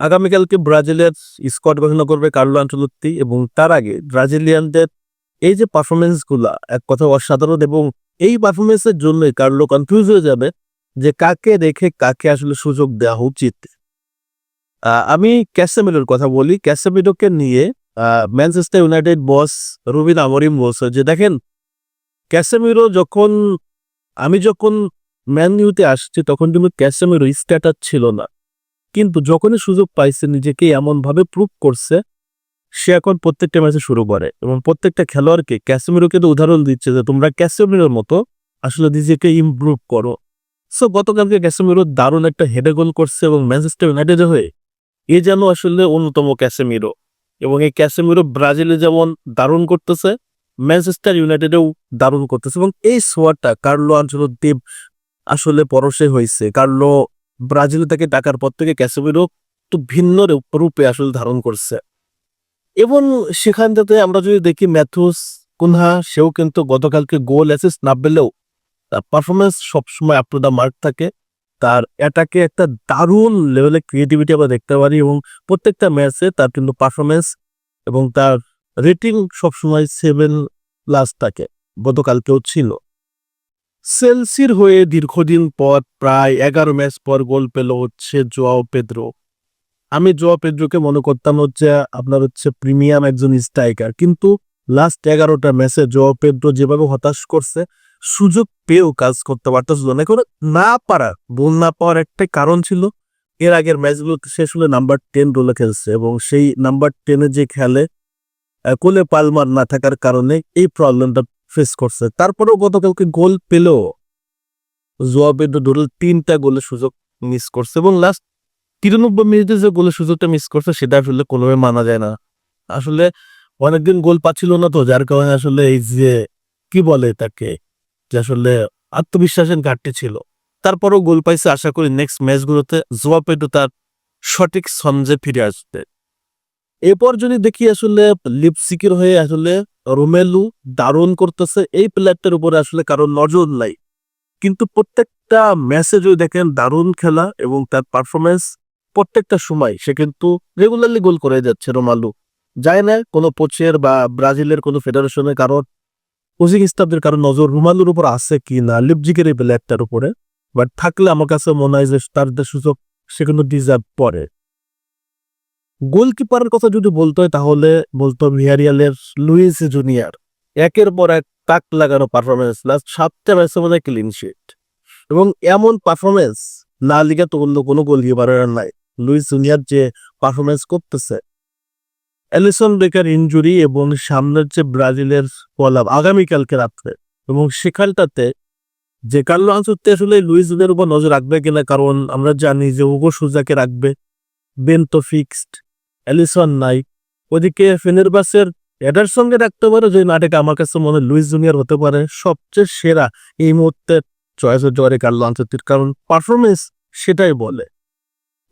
আগামীকালকে ব্রাজিলের স্কোয়াড ঘোষণা করবে কার্লো আঞ্চলত্তি এবং তার আগে ব্রাজিলিয়ানদের এই যে পারফরমেন্সগুলা এক কথা অসাধারণ এবং এই পারফরমেন্সের জন্যই কার্লো কনফিউজ হয়ে যাবে যে কাকে রেখে কাকে আসলে সুযোগ দেওয়া উচিত। আমি ক্যাসেমিলোর কথা বলি। ক্যাসেমিলোকে নিয়ে Manchester United boss Ruben Amorim বলছে যে, দেখেন, ক্যাসেমিরো যখন, আমি যখন ম্যান ইউতে আসছি তখন কিন্তু ক্যাসেমিরো স্ট্যাটাস ছিল না। কিন্তু যখনই সুযোগ পাইছে নিজেকে এমনভাবে প্রুভ করছে, সে এখন প্রত্যেকটা ম্যাচে শুরু করে। এবং প্রত্যেকটা খেলোয়াড়কে ক্যাসেমিরোকে তো উদাহরণ দিচ্ছে যে, তোমরা ক্যাসেমিরোর মতো আসলে নিজেকে ইমপ্রুভ করো। সো গতকালকে ক্যাসেমিরো দারুণ একটা হেডে গোল করছে এবং ম্যানচেস্টার ইউনাইটেডের হয়ে এ যেন আসলে অন্যতম ক্যাসেমিরো। এবং এই ক্যাসেমিরো ব্রাজিলে যেমন দারুণ করতেছে ম্যানচেস্টার ইউনাইটেডেও দারুণ করতেছে। এবং এই সোয়ারটা কার্লো আঞ্চলত দেব আসলে পরশে হয়েছে। কার্লো ব্রাজিল থেকে টাকার পর থেকে ক্যাসেমিরো তো ভিন্ন রূপ- আসলে ধারণ করছে। এবং সেখানটাতে আমরা যদি দেখি ম্যাথুস কুনহা, সেও কিন্তু গতকালকে গোল অ্যাসিস্ট না পেলেও তার পারফরমেন্স সবসময় আপ টু দ্য মার্ক থাকে। তার অ্যাটাকে একটা দারুণ লেভেলে ক্রিয়েটিভিটি আমরা দেখতে পারি এবং প্রত্যেকটা ম্যাচে তার কিন্তু পারফরমেন্স এবং তার রেটিং সবসময় সেভেন প্লাস থাকে। গতকালকেও ছিল। সেলসির হয়ে দীর্ঘদিন পর প্রায় এগারো ম্যাচ পর গোল পেল হচ্ছে জোয়াও পেদ্রো। আমি জোয়া পেদ্রোকে মনে করতাম হচ্ছে আপনার হচ্ছে প্রিমিয়াম একজন স্ট্রাইকার, কিন্তু লাস্ট এগারোটা ম্যাচে জোয়া পেদ্রো যেভাবে হতাশ করছে, সুযোগ পেয়েও কাজ করতে পারতেছিল না। না পারা গোল না পাওয়ার একটাই কারণ ছিল, এর আগের ম্যাচগুলো শেষ হলে নাম্বার টেন রোলে খেলছে এবং সেই নাম্বার টেনে যে খেলে কোলে পালমার না থাকার কারণে এই প্রবলেমটা ফেস করছে। তারপরেও গতকালকে গোল পেলেও জোয়া পেদ্রো ধরল তিনটা গোলের সুযোগ মিস করছে এবং লাস্ট তিরানব্বই মিনিটে যে গোলের সুযোগটা মিস করছে, সেটা আসলে কোনোভাবে মানা যায় না। আসলে অনেকদিন গোল পাচ্ছিল না তো, যার কারণে আসলে এই যে, কি বলে তাকে যে আসলে আত্মবিশ্বাসের ঘাটতি ছিল। তারপরও গোল পাইছে, আশা করি নেক্সট ম্যাচগুলোতে জোয়া পেডো তার সঠিক ছন্দে ফিরে আসবে। এরপর যদি দেখি আসলে লিপসিকের হয়ে আসলে রোমেলু দারুণ করতেছে, এই প্লেয়ারটার উপরে আসলে কারও নজর নাই। কিন্তু প্রত্যেকটা ম্যাচে যদি দেখেন দারুণ খেলা এবং তার পারফরমেন্স প্রত্যেকটা সময় সে কিন্তু রেগুলারলি গোল করে যাচ্ছে রোমালু যায় না কোনো কোচের বা ব্রাজিলের কোনো ফেডারেশনের কারণ কোচিং স্টাফদের কারণ নজর রুমালুর উপর আছে কি না লিপজিকের এই প্লেয়ারটার উপরে। বাট থাকলে আমার কাছে মনে হয় যে তার সুযোগ সে কিন্তু ডিজার্ভ করে। গোলকিপারের কথা যদি বলতে হয়, তাহলে বলতো ভিয়ারিয়ালের লুইস জুনিয়র। একের পর এক তাক লাগানো পারফরমেন্স লাস্ট সাতটা ম্যাচে মনে হয় ক্লিন শিট এবং এমন পারফরমেন্স না লিগে তো অন্য কোনো গোলকিপারের নাই। লুইস জুনিয়র যে পারফরমেন্স করতেছে এলিসন বেকার ইনজুরি এবং সামনের যে ব্রাজিলের কলাপ আগামীকালকে রাত্রে এবং সেখানটাতে, যে কার্লো আনসুতে আসলে লুইস জুনিয়র উপর নজর রাখবে কিনা, কারণ আমরা জানি যে উগো সুজাকে রাখবে। বেন তো ফিক্সড এলিসন নাই ওদিকে ফেনেরবাসের এটার সঙ্গে রাখতে পারে যে নাটকে আমার কাছে মনে হয় লুইস জুনিয়র হতে পারে সবচেয়ে সেরা। এই মুহূর্তে চয়েস হতে পারে কার্লো আনসুতির কারণ পারফরমেন্স সেটাই বলে।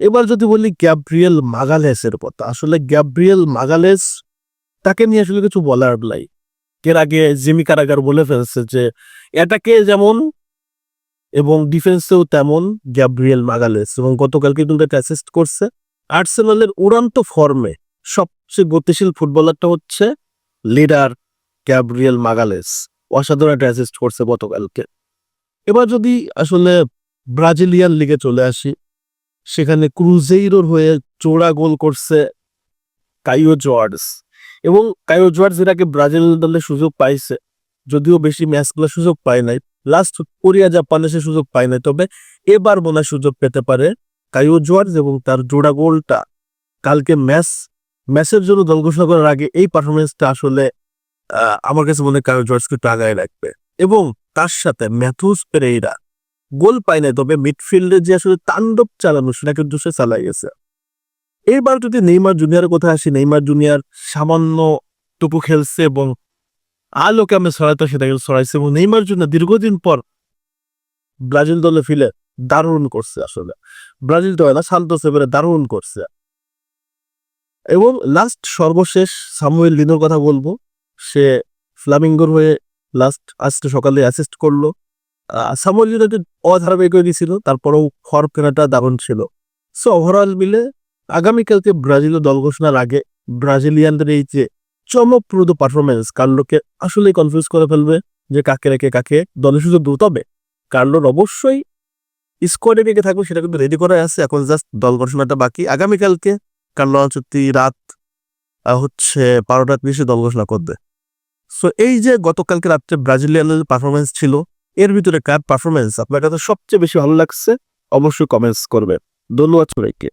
এবার যদি বলি গ্যাব্রিয়েল মাগালেসের কথা, আসলে গ্যাব্রিয়েল মাগালেস তাকে নিয়ে আসলে কিছু বলার নাই। এর আগে জিমি কারাগার বলে ফেলছে যে এটাকে যেমন এবং ডিফেন্সেও তেমন গ্যাব্রিয়েল মাগালেস এবং গতকালকে কিন্তু একটা অ্যাসিস্ট করছে। আর্সেনালের উড়ান্ত ফর্মে সবচেয়ে গতিশীল ফুটবলারটা হচ্ছে লিডার গ্যাব্রিয়েল মাগালেস। অসাধারণ একটা অ্যাসিস্ট করছে গতকালকে। এবার যদি আসলে ব্রাজিলিয়ান লিগে চলে আসি, সেখানে ক্রুজেইরোর হয়ে চোরা গোল করছে কাইও জোয়ার্ডস। এবং কাইও জোয়ার্ডস এর আগে ব্রাজিল দলে সুযোগ পাইছে, যদিও বেশি ম্যাচগুলো সুযোগ পায় নাই। লাস্ট কোরিয়া জাপানে সে সুযোগ পায় নাই, তবে এবার মনে সুযোগ পেতে পারে কাইও জোয়ার্ডস এবং তার জোড়া গোলটা কালকে ম্যাচ, ম্যাচের জন্য দল ঘোষণা করার আগে এই পারফরমেন্সটা আসলে আমার কাছে মনে হয় কাইও জোয়ার্ডসকে একটু আগায় রাখবে। এবং তার সাথে ম্যাথুস পেরেইরা গোল পায় নাই, তবে মিডফিল্ডে যে আসলে তাণ্ডব চালানো সেটা কিন্তু সে চালাই গেছে। এবার যদি নেইমার জুনিয়রের কথা আসি, নেইমার জুনিয়র সামান্য টুকু খেলছে এবং আলোকে আমি ছড়াইতে সেটা কিন্তু ছড়াইছে এবং নেইমার জুনিয়র দীর্ঘদিন পর ব্রাজিল দলে ফিলে দারুণ করছে আসলে। ব্রাজিল তো না শান্ত সেভেরে দারুণ করছে। এবং লাস্ট সর্বশেষ সামুয়েল লিনোর কথা বলব। সে ফ্লামিঙ্গোর হয়ে লাস্ট আজকে সকালে অ্যাসিস্ট করল। সামুয়েল ইউনাইটেড অধারাবাহিক হয়ে গেছিল তারপরেও ফর কেনাটা দারুণ ছিল। সো ওভারঅল মিলে আগামীকালকে ব্রাজিল দল ঘোষণার আগে ব্রাজিলিয়ানদের এই যে চমকপ্রদ পারফরমেন্স কার্লোকে আসলেই কনফিউজ করে ফেলবে যে কাকে রেখে কাকে দলে সুযোগ তবে কার্লোর অবশ্যই স্কোয়াডে নিয়ে থাকবে, সেটা কিন্তু রেডি করা আছে। এখন জাস্ট দল ঘোষণাটা বাকি। আগামীকালকে কারণ চুক্তি রাত হচ্ছে বারোটা বেশি দল ঘোষণা করবে। সো এই যে গতকালকে রাত্রে ব্রাজিলিয়ানের পারফরমেন্স ছিল, এর ভিতরে কার পারফরমেন্স আপনার কাছে সবচেয়ে বেশি ভালো লাগছে, অবশ্যই কমেন্টস করবে ধন্যবাদ সবাইকে।